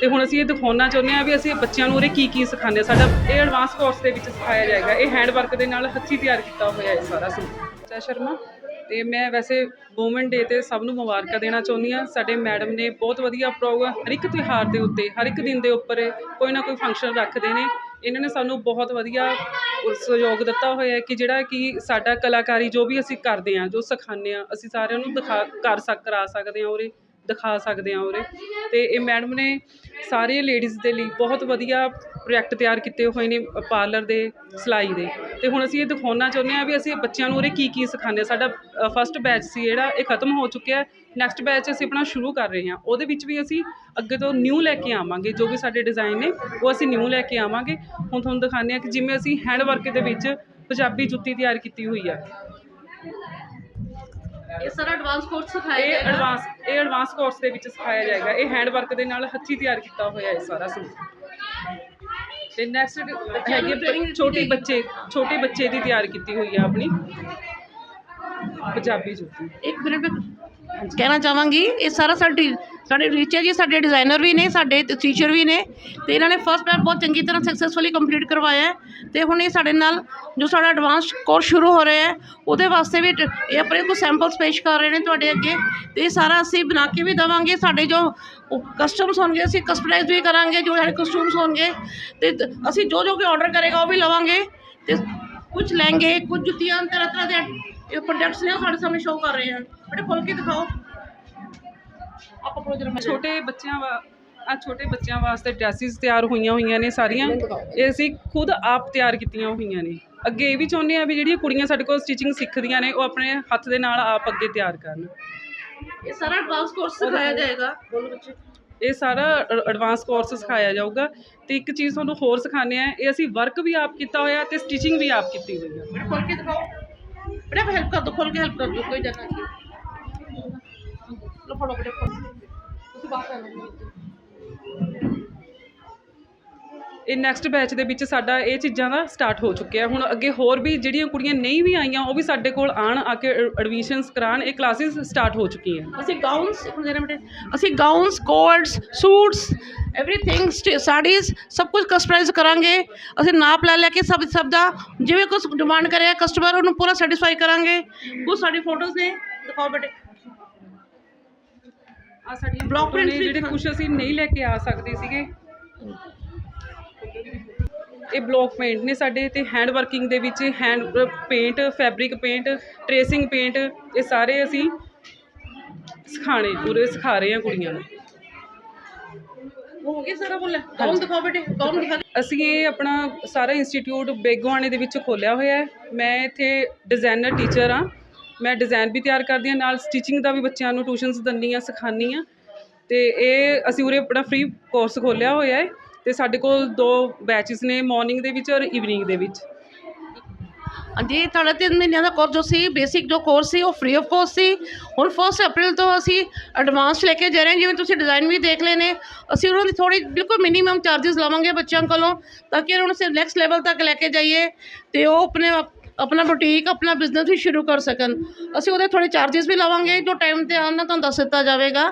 ਤੇ ਹੁਣ ਅਸੀਂ ਇਹ ਦਿਖਾਉਣਾ ਚਾਹੁੰਦੇ ਹਾਂ ਵੀ ਅਸੀਂ ਬੱਚਿਆਂ ਨੂੰ ਉਰੇ ਕੀ ਕੀ ਸਿਖਾਉਂਦੇ ਸਾਡਾ ਇਹ ਐਡਵਾਂਸ ਕੋਰਸ ਦੇ ਵਿੱਚ ਸਿਖਾਇਆ ਜਾਏਗਾ। ਇਹ ਹੈਂਡ ਵਰਕ ਦੇ ਨਾਲ ਹੱਥੀਂ ਤਿਆਰ ਕੀਤਾ ਹੋਇਆ ਹੈ ਸਾਰਾ ਸੂਟ ਜੈ ਸ਼ਰਮਾ। ਤੇ ਮੈਂ ਵੈਸੇ ਵੂਮਨ ਡੇ ਤੇ ਸਭ ਨੂੰ ਮੁਬਾਰਕਾਂ ਦੇਣਾ ਚਾਹੁੰਦੀ ਹਾਂ। ਸਾਡੇ ਮੈਡਮ ਨੇ ਬਹੁਤ ਵਧੀਆ ਪ੍ਰੋਗਰਾਮ ਹਰ ਇੱਕ ਤਿਉਹਾਰ ਦੇ ਉੱਤੇ, ਹਰ ਇੱਕ ਦਿਨ ਦੇ ਉੱਪਰ ਕੋਈ ਨਾ ਕੋਈ ਫੰਕਸ਼ਨ ਰੱਖਦੇ ਨੇ। ਇਹਨਾਂ ਨੇ ਸਾਨੂੰ ਬਹੁਤ ਵਧੀਆ ਸਹਿਯੋਗ ਦਿੱਤਾ ਹੋਇਆ ਕਿ ਜਿਹੜਾ ਕਿ ਸਾਡਾ ਕਲਾਕਾਰੀ ਜੋ ਵੀ ਅਸੀਂ ਕਰਦੇ ਹਾਂ, ਜੋ ਸਿਖਾਉਂਦੇ ਹਾਂ, ਅਸੀਂ ਸਾਰਿਆਂ ਨੂੰ ਦਿਖਾ, ਕਰ ਸਕ, ਕਰਾ ਸਕਦੇ ਹਾਂ ਉਰੇ। ਦਿਖਾ ਸਕਦੇ ਹਾਂ ਉਰੇ। ਅਤੇ ਇਹ ਮੈਡਮ ਨੇ ਸਾਰੇ ਲੇਡੀਜ਼ ਦੇ ਲਈ ਬਹੁਤ ਵਧੀਆ ਪ੍ਰੋਜੈਕਟ ਤਿਆਰ ਕੀਤੇ ਹੋਏ ਨੇ ਪਾਰਲਰ ਦੇ, ਸਿਲਾਈ ਦੇ। ਅਤੇ ਹੁਣ ਅਸੀਂ ਇਹ ਦਿਖਾਉਣਾ ਚਾਹੁੰਦੇ ਹਾਂ ਵੀ ਅਸੀਂ ਬੱਚਿਆਂ ਨੂੰ ਉਰੇ ਕੀ ਕੀ ਸਿਖਾਉਂਦੇ ਹਾਂ। ਸਾਡਾ ਫਸਟ ਬੈਚ ਸੀ ਜਿਹੜਾ, ਇਹ ਖਤਮ ਹੋ ਚੁੱਕਿਆ ਨੈਕਸਟ ਬੈਚ ਅਸੀਂ ਆਪਣਾ ਸ਼ੁਰੂ ਕਰ ਰਹੇ ਹਾਂ। ਉਹਦੇ ਵਿੱਚ ਵੀ ਅਸੀਂ ਅੱਗੇ ਤੋਂ ਨਿਊ ਲੈ ਕੇ ਆਵਾਂਗੇ। ਜੋ ਵੀ ਸਾਡੇ ਡਿਜ਼ਾਈਨ ਨੇ, ਉਹ ਅਸੀਂ ਨਿਊ ਲੈ ਕੇ ਆਵਾਂਗੇ। ਹੁਣ ਤੁਹਾਨੂੰ ਦਿਖਾਉਂਦੇ ਹਾਂ ਕਿ ਜਿਵੇਂ ਅਸੀਂ ਹੈਂਡ ਵਰਕ ਦੇ ਵਿੱਚ ਪੰਜਾਬੀ ਜੁੱਤੀ ਤਿਆਰ ਕੀਤੀ ਹੋਈ ਹੈ। ਇਹ ਸਾਰਾ ਐਡਵਾਂਸ ਕੋਰਸ ਸਿਖਾਇਆ ਇਹ ਜਾਏਗਾ। ਐਡਵਾਂਸ ਇਹ ਐਡਵਾਂਸ ਕੋਰਸ ਦੇ ਵਿੱਚ ਸਿਖਾਇਆ ਜਾਏਗਾ। ਇਹ ਹੈਂਡ ਵਰਕ ਦੇ ਨਾਲ ਹੱਥੀਂ ਤਿਆਰ ਕੀਤਾ ਹੋਇਆ ਹੈ ਸਾਰਾ ਸੂਟ। ਤੇ ਨੈਕਸਟ ਹੈਗੀ training ਦਿੱਤੀ ਛੋਟੇ ਜਾਏਗੀ। ਬੱਚੇ ਛੋਟੇ ਬੱਚੇ ਦੀ ਤਿਆਰ ਕੀਤੀ ਹੋਈ ਹੈ ਆਪਣੀ। ਪੰਜਾਬੀ ਜੁੱਤੀ ਇੱਕ ਮਿੰਟ ਮੈਂ ਕਹਿਣਾ ਚਾਹਾਂਗੀ ਇਹ ਸਾਰਾ ਸਾਡੀ ਸਾਡੇ ਟੀਚਰ ਜੀ, ਸਾਡੇ ਡਿਜ਼ਾਈਨਰ ਵੀ ਨੇ, ਸਾਡੇ ਟੀਚਰ ਵੀ ਨੇ, ਤੇ ਇਹਨਾਂ ਨੇ ਫਸਟ ਬੈਚ ਬਹੁਤ ਚੰਗੀ ਤਰ੍ਹਾਂ ਸਕਸੈਸਫੁਲੀ ਕੰਪਲੀਟ ਕਰਵਾਇਆ ਹੈ, ਤੇ ਹੁਣ ਇਹ ਸਾਡੇ ਨਾਲ ਜੋ ਸਾਡਾ ਐਡਵਾਂਸ ਕੋਰਸ ਸ਼ੁਰੂ ਹੋ ਰਿਹਾ ਹੈ, ਉਹਦੇ ਵਾਸਤੇ ਵੀ ਟ- ਇਹ ਆਪਣੇ ਕੁਝ ਸੈਂਪਲਸ ਪੇਸ਼ ਕਰ ਰਹੇ ਨੇ ਤੁਹਾਡੇ ਅੱਗੇ, ਤੇ ਇਹ ਸਾਰਾ ਅਸੀਂ ਬਣਾ ਕੇ ਵੀ ਦੇਵਾਂਗੇ, ਸਾਡੇ ਜੋ ਕਸਟਮਸ ਹੋਣਗੇ, ਅਸੀਂ ਕਸਟਮਾਈਜ਼ ਵੀ ਕਰਾਂਗੇ, ਜੋ ਸਾਡੇ ਕਸਟਮਸ ਹੋਣਗੇ, ਤੇ ਤ- ਅਸੀਂ ਜੋ ਜੋ ਕੋਈ ਆਰਡਰ ਕਰੇਗਾ ਉਹ ਵੀ ਲਵਾਂਗੇ, ਤੇ ਕੁਝ ਲਹਿੰਗੇ, ਕੁਝ ਜੁੱਤੀਆਂ ਤਰ੍ਹਾਂ ਤਰ੍ਹਾਂ ਦੇ ਇਹ ਪ੍ਰੋਡਕਟਸ ਨੇ ਉਹ ਸਾਡੇ ਸਾਹਮਣੇ ਸ਼ੋਅ ਕਰ ਰਹੇ ਹਨ। ਬੜੇ ਖੋਲ ਕੇ ਦਿਖਾਓ। ਆਪ ਆਪਣਾ ਜਰਾ ਛੋਟੇ ਬੱਚਿਆਂ ਵਾ ਆ ਛੋਟੇ ਬੱਚਿਆਂ ਵਾਸਤੇ ਡਰੈਸਿਸ ਤਿਆਰ ਹੋਈਆਂ ਹੋਈਆਂ ਨੇ ਸਾਰੀਆਂ। ਇਹ ਅਸੀਂ ਖੁਦ ਆਪ ਤਿਆਰ ਕੀਤੀਆਂ ਹੋਈਆਂ ਨੇ। ਅੱਗੇ ਇਹ ਵੀ ਚਾਹੁੰਦੇ ਆ ਵੀ ਜਿਹੜੀਆਂ ਕੁੜੀਆਂ ਸਾਡੇ ਕੋਲ ਸਟਿਚਿੰਗ ਸਿੱਖਦੀਆਂ ਨੇ ਉਹ ਆਪਣੇ ਹੱਥ ਦੇ ਨਾਲ ਆਪ ਅੱਗੇ ਤਿਆਰ ਕਰਨ। ਇਹ ਸਾਰਾ ਐਡਵਾਂਸ ਕੋਰਸ ਸਿਖਾਇਆ ਜਾਏਗਾ? ਬੋਲੋ ਬੱਚੇ। ਇਹ ਸਾਰਾ ਐਡਵਾਂਸ ਕੋਰਸ ਸਿਖਾਇਆ ਜਾਊਗਾ। ਤੇ ਇੱਕ ਚੀਜ਼ ਤੁਹਾਨੂੰ ਹੋਰ ਸਿਖਾਉਂਦੇ ਆ ਇਹ ਅਸੀਂ ਵਰਕ ਵੀ ਆਪ ਕੀਤਾ ਹੋਇਆ ਤੇ ਸਟਿਚਿੰਗ ਵੀ ਆਪ ਕੀਤੀ ਹੋਈ ਹੈ ਖੋਲ ਕੇ ਦਿਖਾਓ। ਬੜੇ ਹੈਲਪ ਕਰ ਦੋ ਖੋਲ ਕੇ ਹੈਲਪ ਕਰ ਦੋ ਕੋਈ ਜਗ੍ਹਾ ਤੁਸੀਂ ਕਰ ਲਓ। ਇਹ ਨੈਕਸਟ ਬੈਚ ਦੇ ਵਿੱਚ ਸਾਡਾ ਇਹ ਚੀਜ਼ਾਂ ਦਾ ਸਟਾਰਟ ਹੋ ਚੁੱਕਿਆ। ਹੁਣ ਅੱਗੇ ਹੋਰ ਵੀ ਜਿਹੜੀਆਂ ਕੁੜੀਆਂ ਨਹੀਂ ਵੀ ਆਈਆਂ ਉਹ ਵੀ ਸਾਡੇ ਕੋਲ ਆਣ ਆ ਕੇ ਐਡਮਿਸ਼ਨਸ ਕਰਾਉਣ ਇਹ ਕਲਾਸਿਸ ਸਟਾਰਟ ਹੋ ਚੁੱਕੀਆਂ। ਅਸੀਂ ਗਾਊਨਸ ਅਸੀਂ gowns coats suits everything saris ਸਭ ਕੁਝ ਕਸਟਮਾਈਜ਼ ਕਰਾਂਗੇ। ਅਸੀਂ ਨਾਪ ਲੈ ਲੈ ਕੇ ਸਭ ਸਭ ਦਾ ਜਿਵੇਂ ਕੁਝ ਡਿਮਾਂਡ ਕਰਿਆ ਕਸਟਮਰ ਉਹਨੂੰ ਪੂਰਾ ਸੈਟੀਸਫਾਈ ਕਰਾਂਗੇ। ਕੁਝ ਸਾਡੀ ਫੋਟੋਜ਼ ਨੇ ਦਿਖਾਓ ਬੇਟੇ। ਆ ਸਾਡੀਆਂ Block photo ਨੇ ਵੀ ਜਿਹੜੇ ਕੁਝ ਅਸੀਂ ਨਹੀਂ ਲੈ ਕੇ ਆ ਸਕਦੇ ਸੀਗੇ। ਇਹ ਬਲੌਕ ਪੇਂਟ ਨੇ ਸਾਡੇ ਤੇ ਹੈਂਡ ਵਰਕਿੰਗ ਦੇ ਵਿੱਚ hand paint fabric paint tracing paint ਇਹ ਸਾਰੇ ਅਸੀਂ ਸਿਖਾਣੇ ਪੂਰੇ ਸਿਖਾ ਰਹੇ ਹਾਂ ਕੁੜੀਆਂ ਨੂੰ। ਉਹ ਹੋ ਗਿਆ ਸਾਰਾ ਬੋਲੇ ਗਾਊਨ ਦਿਖਾਓ ਬੇਟੇ ਗਾਊਨ ਦਿਖਾ ਅਸੀਂ ਇਹ ਆਪਣਾ ਸਾਰਾ ਇੰਸਟੀਚਿਊਟ ਬੇਗੋਆਣੇ ਦੇ ਵਿੱਚ ਖੋਲਿਆ ਹੋਇਆ ਹੈ। ਮੈਂ ਇੱਥੇ ਡਿਜ਼ਾਈਨਰ ਟੀਚਰ ਹਾਂ। ਮੈਂ ਡਿਜ਼ਾਈਨ ਵੀ ਤਿਆਰ ਕਰਦੀ ਹਾਂ, ਨਾਲ ਸਟਿਚਿੰਗ ਦਾ ਵੀ ਬੱਚਿਆਂ ਨੂੰ ਟਿਊਸ਼ਨਸ ਦਿੰਦੀ ਹਾਂ, ਸਿਖਾਉਂਦੀ ਹਾਂ। ਤੇ ਇਹ ਅਸੀਂ ਉਰੇ ਆਪਣਾ ਫ੍ਰੀ ਕੋਰਸ ਖੋਲਿਆ ਹੋਇਆ ਹੈ ਤੇ ਸਾਡੇ ਕੋਲ ਦੋ ਬੈਚਸ ਨੇ ਮਾਰਨਿੰਗ ਦੇ ਵਿੱਚ ਔਰ ਈਵਨਿੰਗ ਦੇ ਵਿੱਚ। ਹਾਂਜੀ ਤੁਹਾਡਾ ਤਿੰਨ ਮਹੀਨਿਆਂ ਦਾ ਕੋਰਸ ਜੋ ਸੀ ਬੇਸਿਕ ਜੋ ਕੋਰਸ ਸੀ, ਉਹ ਫ੍ਰੀ ਆਫ ਕੋਸਟ ਸੀ। ਹੁਣ 1 ਅਪ੍ਰੈਲ ਤੋਂ ਅਸੀਂ ਐਡਵਾਂਸ ਲੈ ਕੇ ਜਾ ਰਹੇ ਹਾਂ, ਜਿਵੇਂ ਤੁਸੀਂ ਡਿਜ਼ਾਈਨ ਵੀ ਦੇਖ ਲਏ ਅਸੀਂ ਉਹਨਾਂ ਦੀ ਥੋੜੀ ਬਿਲਕੁਲ ਮਿਨੀਮਮ ਚਾਰजेस ਲਵਾਂਗੇ ਬੱਚਿਆਂ ਕੋਲੋਂ, ਤਾਂ ਕਿ ਉਹਨਾਂ ਨੂੰ ਸੇ ਨੈਕਸਟ ਲੈਵਲ ਤੱਕ ਲੈ ਕੇ ਜਾਈਏ। ਤੇ ਉਹ ਆਪਣੇ ਆਪਣਾ ਬੁਟੀਕ ਆਪਣਾ ਬਿਜ਼ਨਸ ਵੀ ਸ਼ੁਰੂ ਕਰ ਸਕਣ। ਅਸੀਂ ਉਹਦੇ ਥੋੜ੍ਹੇ ਚਾਰਜਿਸ ਵੀ ਲਵਾਂਗੇ, ਜੋ ਟਾਈਮ ਤੇ ਆਉਣ ਨਾਲ ਤੁਹਾਨੂੰ ਦੱਸ ਦਿੱਤਾ ਜਾਵੇਗਾ।